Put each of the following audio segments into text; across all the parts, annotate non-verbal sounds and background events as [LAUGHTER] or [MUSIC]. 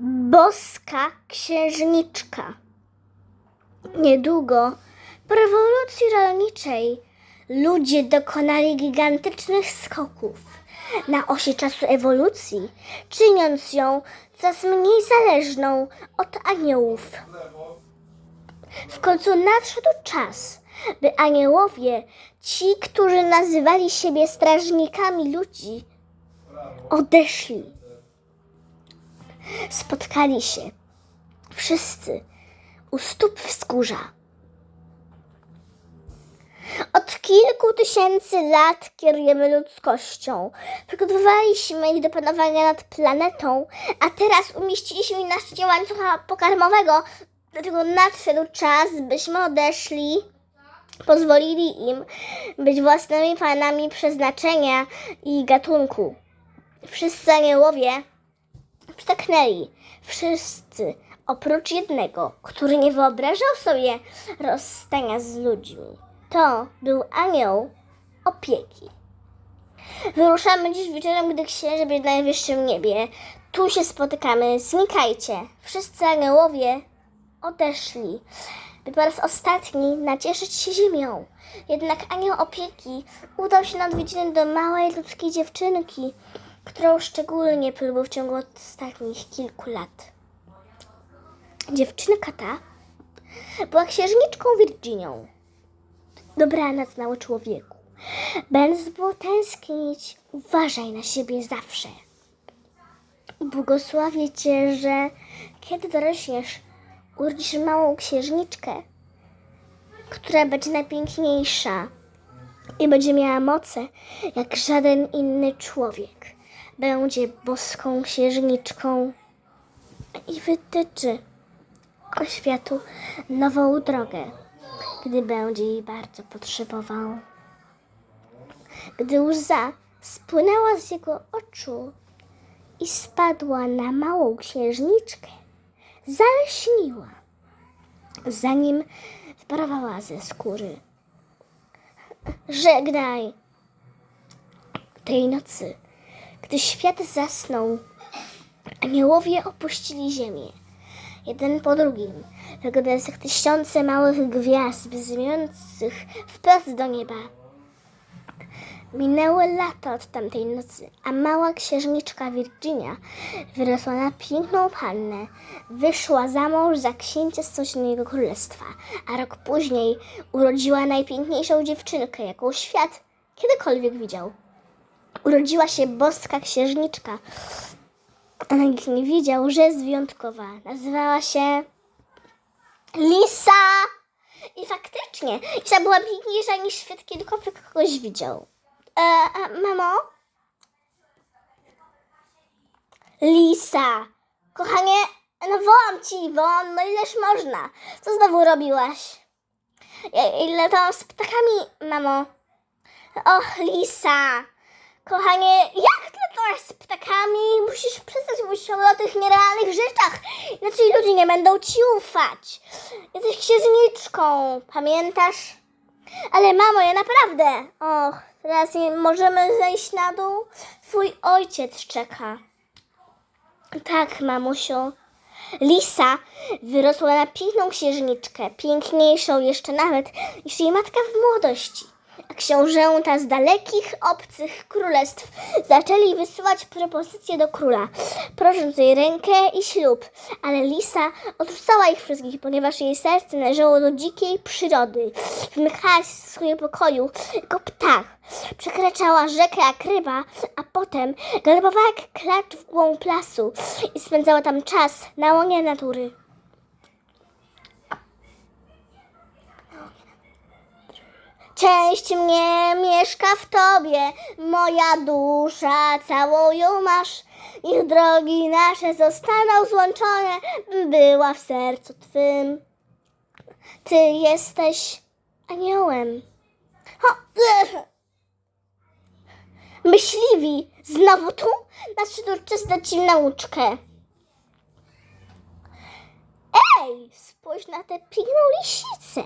boska księżniczka. Niedługo po rewolucji rolniczej ludzie dokonali gigantycznych skoków na osi czasu ewolucji, czyniąc ją coraz mniej zależną od aniołów. W końcu nadszedł czas, by aniołowie, ci, którzy nazywali siebie strażnikami ludzi, odeszli. Spotkali się wszyscy u stóp wzgórza. Od kilku tysięcy lat kierujemy ludzkością. Przygotowaliśmy ich do panowania nad planetą, a teraz umieściliśmy na szczycie łańcucha pokarmowego. Dlatego nadszedł czas, byśmy odeszli, pozwolili im być własnymi panami przeznaczenia i gatunku. Wszyscy aniołowie przytaknęli. Wszyscy, oprócz jednego, który nie wyobrażał sobie rozstania z ludźmi. To był anioł opieki. Wyruszamy dziś wieczorem, gdy księżyc będzie na najwyższym niebie. Tu się spotykamy, znikajcie. Wszyscy aniołowie odeszli, by po raz ostatni nacieszyć się ziemią. Jednak anioł opieki udał się na odwiedziny do małej ludzkiej dziewczynki, którą szczególnie polubił w ciągu ostatnich kilku lat. Dziewczynka ta była księżniczką Virginią. Dobranoc, mały człowieku. Będąc było tęsknić, uważaj na siebie zawsze. Błogosławię cię, że kiedy dorośniesz, urodzisz małą księżniczkę, która będzie najpiękniejsza i będzie miała moce jak żaden inny człowiek. Będzie boską księżniczką i wytyczy oświatu nową drogę, gdy będzie jej bardzo potrzebował. Gdy łza spłynęła z jego oczu i spadła na małą księżniczkę, zaleśniła, zanim wyparowała ze skóry. Żegnaj! Tej nocy, gdy świat zasnął, aniołowie opuścili ziemię jeden po drugim, wyglądając jak tysiące małych gwiazd bzymiących wprost do nieba. Minęły lata od tamtej nocy, a mała księżniczka Virginia wyrosła na piękną pannę. Wyszła za mąż za księcia z sąsiedniego królestwa, a rok później urodziła najpiękniejszą dziewczynkę, jaką świat kiedykolwiek widział. Urodziła się boska księżniczka, a nikt nie wiedział, że jest wyjątkowa. Nazywała się Lisa. I faktycznie, Lisa była piękniejsza niż świat kiedykolwiek kogoś widział. E, a, mamo? Lisa. Kochanie, no wołam ci, wołam, no ileż można. Co znowu robiłaś? Ja, ile tam z ptakami, mamo? Och, Lisa. Kochanie, jak ty to z ptakami? Musisz przestać mówić o tych nierealnych rzeczach, inaczej ludzie nie będą ci ufać. Jesteś księżniczką, pamiętasz? Ale mamo, ja naprawdę. Och, teraz nie możemy zejść na dół? Twój ojciec czeka. Tak, mamusiu. Lisa wyrosła na piękną księżniczkę, piękniejszą jeszcze nawet niż jej matka w młodości. Książęta z dalekich, obcych królestw zaczęli wysyłać propozycje do króla, prosząc jej rękę i ślub. Ale Lisa odrzucała ich wszystkich, ponieważ jej serce należało do dzikiej przyrody. Wymykała się w swoim pokoju jako ptak. Przekraczała rzekę jak ryba, a potem galopowała jak klacz w głąb lasu i spędzała tam czas na łonie natury. Część mnie mieszka w tobie, moja dusza, całą ją masz. Niech drogi nasze zostaną złączone, była w sercu twym. Ty jesteś aniołem. Ho. [LAUGHS] Myśliwi, znowu tu? Nadszedł czas dać ci nauczkę. Ej, spójrz na tę piękną lisicę.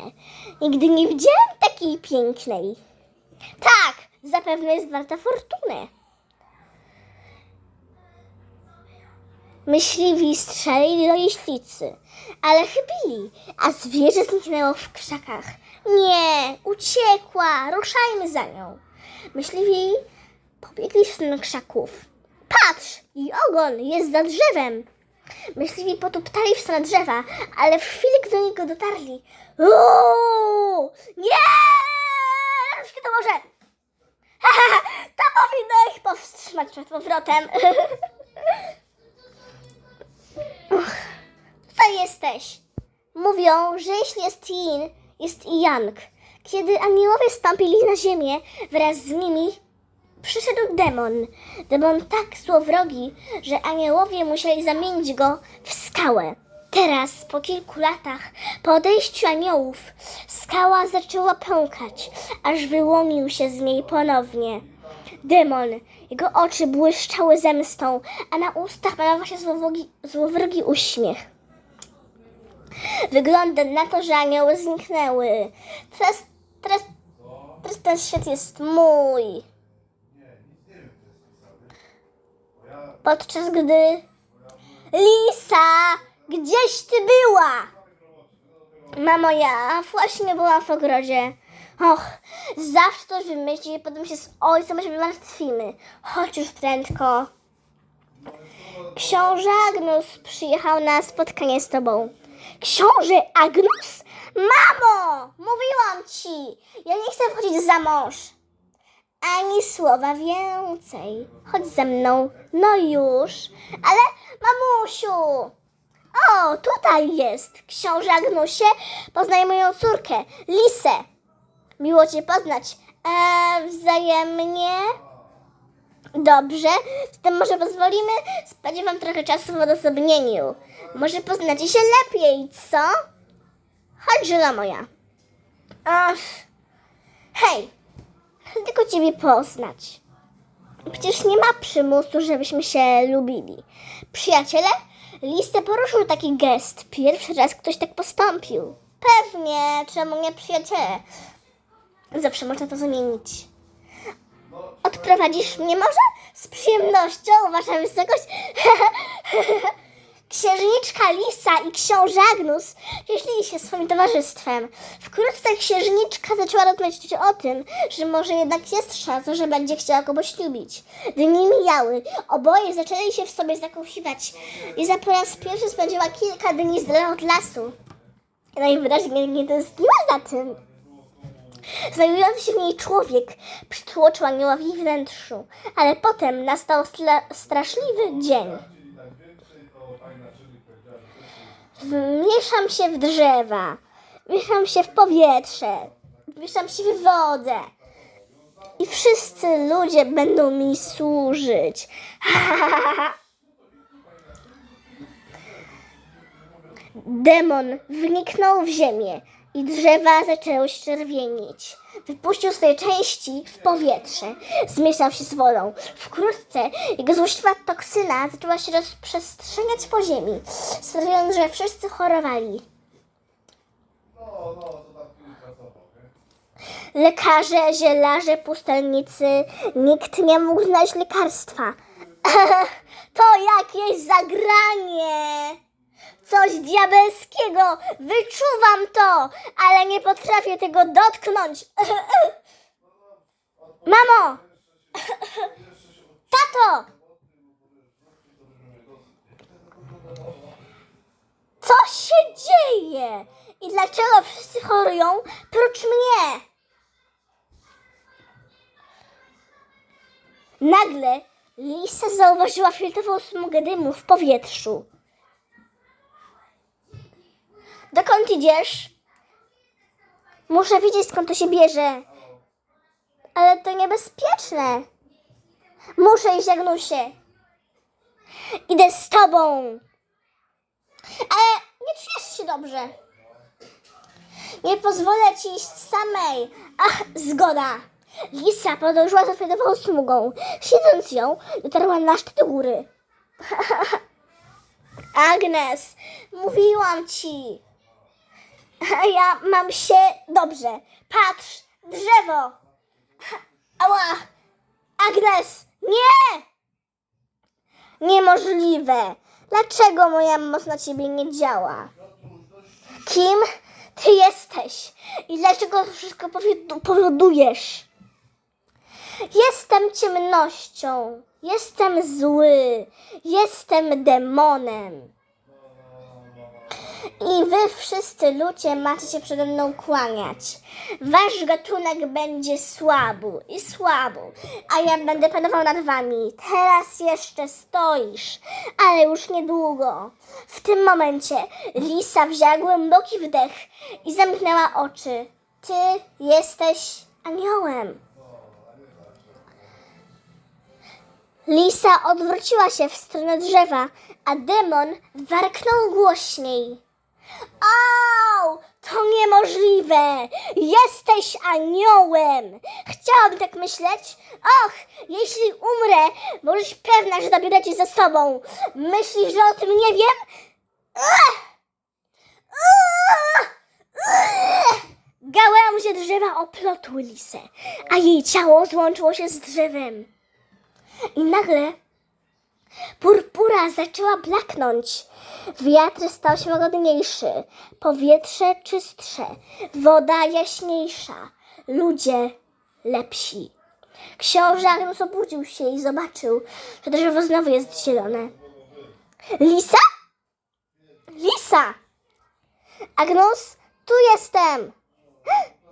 Nigdy nie widziałam takiej pięknej. Tak, zapewne jest warta fortuny. Myśliwi strzelili do jeślicy, ale chybili, a zwierzę zniknęło w krzakach. Nie, uciekła, ruszajmy za nią. Myśliwi pobiegli w stronę krzaków. Patrz, jej ogon jest za drzewem. Myśliwi potuptali w stronę drzewa, ale w chwili, gdy do niego dotarli. Uuu, nie! Rączki to może! to powinno ich powstrzymać przed powrotem. [LAUGHS] Tutaj jesteś. Mówią, że jeśli jest Yin, jest i Yang. Kiedy aniołowie stąpili na ziemię, wraz z nimi przyszedł demon. Demon tak złowrogi, że aniołowie musieli zamienić go w skałę. Teraz, po kilku latach, po odejściu aniołów, skała zaczęła pękać, aż wyłonił się z niej ponownie. Demon, jego oczy błyszczały zemstą, a na ustach malował się złowrogi, złowrogi uśmiech. Wygląda na to, że anioły zniknęły. Teraz, teraz, teraz ten świat jest mój. Podczas gdy... Lisa! Gdzieś ty była? Mamo, ja właśnie byłam w ogrodzie. Och, zawsze coś wymyśli, potem się z ojcem się martwimy. Chodź już prędko. Książę Agnus przyjechał na spotkanie z tobą. Książę Agnus? Mamo! Mówiłam ci! Ja nie chcę wchodzić za mąż. Ani słowa więcej. Chodź ze mną. No już. Ale mamusiu! O, tutaj jest. Książę Agnusie, poznaj moją córkę, Lisę. Miło cię poznać. Eee, wzajemnie. Dobrze, zatem może pozwolimy spać wam trochę czasu w odosobnieniu. Może poznacie się lepiej, co? Chodź, żona moja. Ach. Hej, tylko ciebie poznać. Przecież nie ma przymusu, żebyśmy się lubili. Przyjaciele, Listę poruszył taki gest. Pierwszy raz ktoś tak postąpił. Pewnie, czemu nie przyjaciele? Zawsze można to zmienić. Odprowadzisz mnie może? Z przyjemnością, wasza wysokość. [LAUGHS] Księżniczka Lisa i książę Agnus cieszyli się swoim towarzystwem. Wkrótce księżniczka zaczęła rozmawiać o tym, że może jednak jest szansa, że będzie chciała go poślubić. Dni mijały, oboje zaczęli się w sobie zakochiwać. Liza po raz pierwszy spędziła kilka dni z dala od lasu. Najwyraźniej nie tęskniła za tym. Znajdujący się w niej człowiek przytłoczył aniołowi wnętrzu, ale potem nastał stra- straszliwy dzień. Mieszam się w drzewa, mieszam się w powietrze, mieszam się w wodę. I wszyscy ludzie będą mi służyć. [LAUGHS] Demon wniknął w ziemię i drzewa zaczęły się czerwienić. Wypuścił swoje części w powietrze. Zmieszał się z wodą. Wkrótce jego złośliwa toksyna zaczęła się rozprzestrzeniać po ziemi, sprawiając, że wszyscy chorowali. Lekarze, zielarze, pustelnicy, nikt nie mógł znaleźć lekarstwa. [LAUGHS] To jakieś zagranie! Coś diabelskiego! Wyczuwam to, ale nie potrafię tego dotknąć. [LAUGHS] Mamo! [LAUGHS] Tato! Co się dzieje? I dlaczego wszyscy chorują prócz mnie? Nagle Lisa zauważyła fioletową smugę dymu w powietrzu. Dokąd idziesz? Muszę wiedzieć skąd to się bierze. Ale to niebezpieczne. Muszę iść, Agnusie. Idę z tobą. Ale nie czujesz się dobrze. Nie pozwolę ci iść samej. Ach, zgoda. Lisa podążyła za fioletową smugą. Śledząc ją, dotarła na szczyt góry. [LAUGHS] Agnes, mówiłam ci. Ja mam się dobrze. Patrz, drzewo. Ała! Agnes, nie! Niemożliwe. Dlaczego moja moc na ciebie nie działa? Kim ty jesteś? I dlaczego to wszystko powodu- powodujesz? Jestem ciemnością. Jestem zły. Jestem demonem. I wy wszyscy ludzie macie się przede mną kłaniać. Wasz gatunek będzie słabu i słabu, a ja będę panował nad wami. Teraz jeszcze stoisz, ale już niedługo. W tym momencie Lisa wzięła głęboki wdech i zamknęła oczy. Ty jesteś aniołem. Lisa odwróciła się w stronę drzewa, a demon warknął głośniej. Au! To niemożliwe! Jesteś aniołem! Chciałam tak myśleć. Och, jeśli umrę, możesz pewna, że zabiorę cię ze sobą. Myślisz, że o tym nie wiem? Ugh! Gałęzie drzewa oplotły lisę, a jej ciało złączyło się z drzewem. I nagle purpura zaczęła blaknąć. Wiatr stał się łagodniejszy, powietrze czystsze, woda jaśniejsza, ludzie lepsi. Książę Agnus obudził się i zobaczył, że drzewo znowu jest zielone. Lisa? Lisa! Agnus, tu jestem!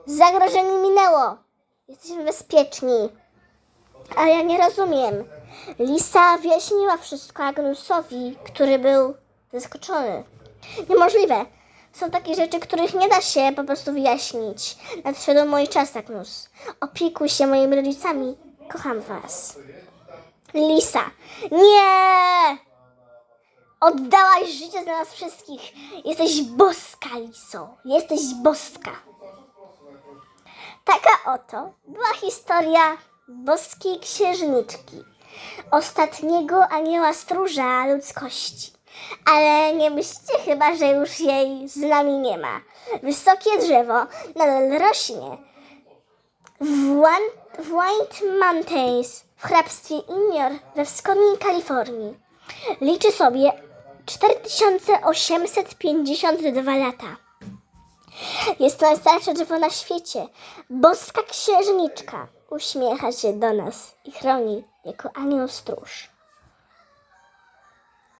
Zagrożenie minęło. Jesteśmy bezpieczni. A ja nie rozumiem. Lisa wyjaśniła wszystko Agnusowi, który był zaskoczony. Niemożliwe. Są takie rzeczy, których nie da się po prostu wyjaśnić. Nadszedł mój czas, Agnus. Opiekuj się moimi rodzicami. Kocham was. Lisa. Nie! Oddałaś życie za nas wszystkich. Jesteś boska, Liso. Jesteś boska. Taka oto była historia boskiej księżniczki, ostatniego anioła stróża ludzkości. Ale nie myślicie chyba, że już jej z nami nie ma. Wysokie drzewo nadal rośnie. W, White Mountains w hrabstwie Inior we wschodniej Kalifornii liczy sobie 4852 lata. Jest to najstarsze drzewo na świecie. Boska księżniczka uśmiecha się do nas i chroni jako anioł stróż.